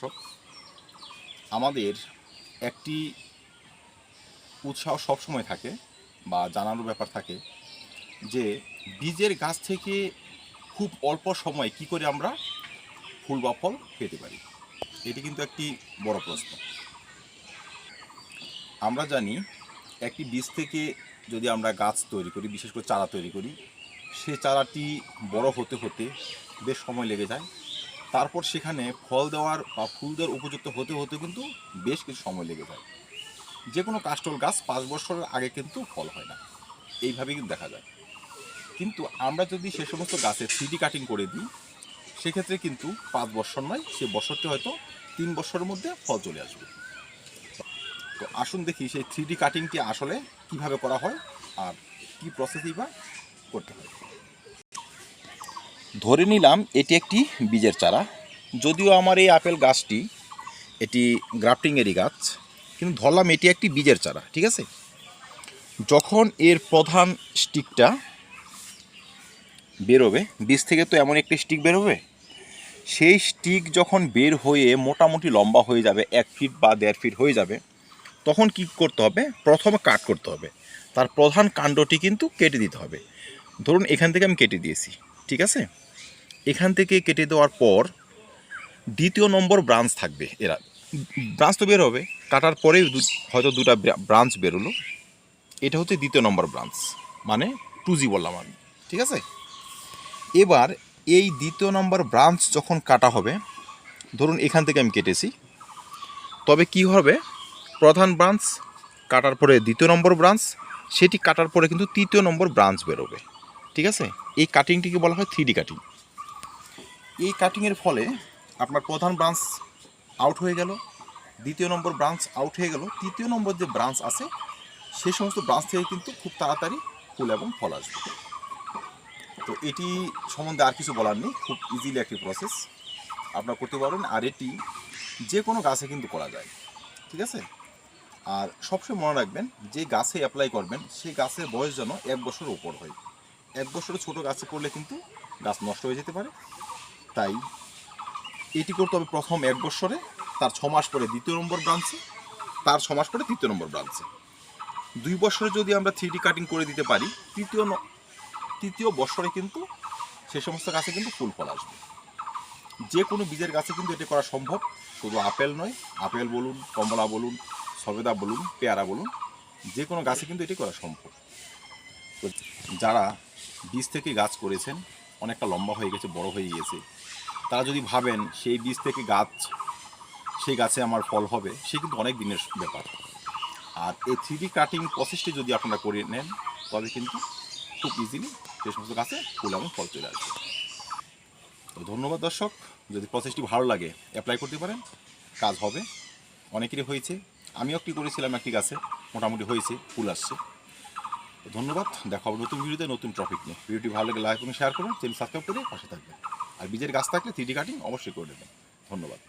দর্শক, আমাদের একটি উৎসাহ সবসময় থাকে বা জানানোর ব্যাপার থাকে যে বীজের গাছ থেকে খুব অল্প সময় কি করে আমরা ফুল বা ফল পেতে পারি? এটি কিন্তু একটি বড় প্রশ্ন। আমরা জানি একটি বীজ থেকে যদি আমরা গাছ তৈরি করি, বিশেষ করে চারা তৈরি করি, সে চারাটি বড় হতে হতে বেশ সময় লেগে যায়। তারপর সেখানে ফল দেওয়ার বা ফুল দেওয়ার উপযুক্ত হতে হতে কিন্তু বেশ কিছু সময় লেগে যায়। যে কোনো কাস্টল গাছ পাঁচ বছরের আগে কিন্তু ফল হয় না। এইভাবেই কিন্তু দেখা যায়। কিন্তু আমরা যদি সে সমস্ত গাছে থ্রিডি কাটিং করে দিই, সেক্ষেত্রে কিন্তু পাঁচ বছর নয়, সে বছরটি হয়তো তিন বছরের মধ্যে ফল চলে আসবে। তো আসুন দেখি সেই থ্রিডি কাটিংটি আসলে কীভাবে করা হয় আর কি প্রসেসই বা করতে হয়। ধরে নিলাম এটি একটি বীজের চারা। যদিও আমার এই আপেল গাছটি এটি গ্রাফটিংয়েরই গাছ, কিন্তু ধরলাম এটি একটি বীজের চারা, ঠিক আছে? যখন এর প্রধান স্টিকটা বেরোবে, বীজ থেকে তো এমন একটি স্টিক বেরোবে, সেই স্টিক যখন বের হয়ে মোটামুটি লম্বা হয়ে যাবে, এক ফিট বা দেড় ফিট হয়ে যাবে, তখন কি করতে হবে? প্রথমে কাট করতে হবে। তার প্রধান কাণ্ডটি কিন্তু কেটে দিতে হবে। ধরুন এখান থেকে আমি কেটে দিয়েছি, ঠিক আছে? এখান থেকে কেটে দেওয়ার পর দ্বিতীয় নম্বর ব্রাঞ্চ থাকবে এরা। ব্রাঞ্চ তো বের হবে, কাটার পরেই হয়তো দুটা ব্রাঞ্চ বেরোলো। এটা হচ্ছে দ্বিতীয় নম্বর ব্রাঞ্চ মানে টু জি বললাম আমি, ঠিক আছে? এবার এই দ্বিতীয় নম্বর ব্রাঞ্চ যখন কাটা হবে, ধরুন এখান থেকে আমি কেটেছি, তবে কি হবে? প্রধান ব্রাঞ্চ, কাটার পরে দ্বিতীয় নম্বর ব্রাঞ্চ, সেটি কাটার পরে কিন্তু তৃতীয় নম্বর ব্রাঞ্চ বেরোবে, ঠিক আছে? এই কাটিংটিকে বলা হয় থ্রি কাটিং এই কাটিংয়ের ফলে আপনার প্রধান ব্রাঞ্চ আউট হয়ে গেল, দ্বিতীয় নম্বর ব্রাঞ্চ আউট হয়ে গেল, তৃতীয় নম্বর যে ব্রাঞ্চ আছে সেই সমস্ত ব্রাঞ্চ থেকে কিন্তু খুব তাড়াতাড়ি ফুল এবং ফল আসবে। তো এটি সম্বন্ধে আর কিছু বলার নেই, খুব ইজিলি একটি প্রসেস আপনারা করতে পারবেন, আর এটি যে কোনো গাছে কিন্তু করা যায়, ঠিক আছে? আর সবসময় মনে রাখবেন, যে গাছে অ্যাপ্লাই করবেন সেই গাছের বয়স যেন এক বছর উপর হয়। এক বছরের ছোট গাছে করলে কিন্তু গাছ নষ্ট হয়ে যেতে পারে। তাই এটি করতে হবে প্রথম এক বছরে, তার ছ মাস পরে দ্বিতীয় নম্বর ব্রাঞ্চে তার ছ মাস পরে তৃতীয় নম্বর ব্রাঞ্চে দুই বছরে যদি আমরা থ্রি কাটিং করে দিতে পারি, তৃতীয় তৃতীয় বছরে কিন্তু সে সমস্ত গাছে কিন্তু ফুল ফল আসবে। যে কোনো বীজের গাছে কিন্তু এটি করা সম্ভব। শুধু আপেল নয়, আপেল বলুন, কমলা বলুন, সবেদা বলুন, পেয়ারা বলুন, যে কোনো গাছে কিন্তু এটি করা সম্ভব। যারা বীজ থেকে গাছ করেছেন অনেকটা লম্বা হয়ে গেছে, বড় হয়ে গিয়েছে। তারা যদি ভাবেন সেই বীজ থেকে গাছ, সেই গাছে আমার ফল হবে, সে কিন্তু অনেক দিনের ব্যাপার। আর এই থ্রি কাটিং প্রসেসটি যদি আপনারা করে নেন, তবে কিন্তু খুব ইজিলি সেই সমস্ত গাছে ফুল এবং ফল চলে আসবে। তো ধন্যবাদ দর্শক, যদি প্রসেসটি ভালো লাগে অ্যাপ্লাই করতে পারেন, কাজ হবে। অনেকেরই হয়েছে। আমিও একটি করেছিলাম একটি গাছে, মোটামুটি হয়েছে, ফুল আসছে। ধন্যবাদ। দেখা নতুন ভিডিওতে নতুন টপিক নিয়ে। ভিডিওটি ভালো লাগে লাইক এবং শেয়ার করুন। চ্যানেল সাবস্ক্রাইব করে পাশে থাকবেন। আর বীজের গাছ থাকলে থ্রিডি কাটিং অবশ্যই করে নেবেন ধন্যবাদ।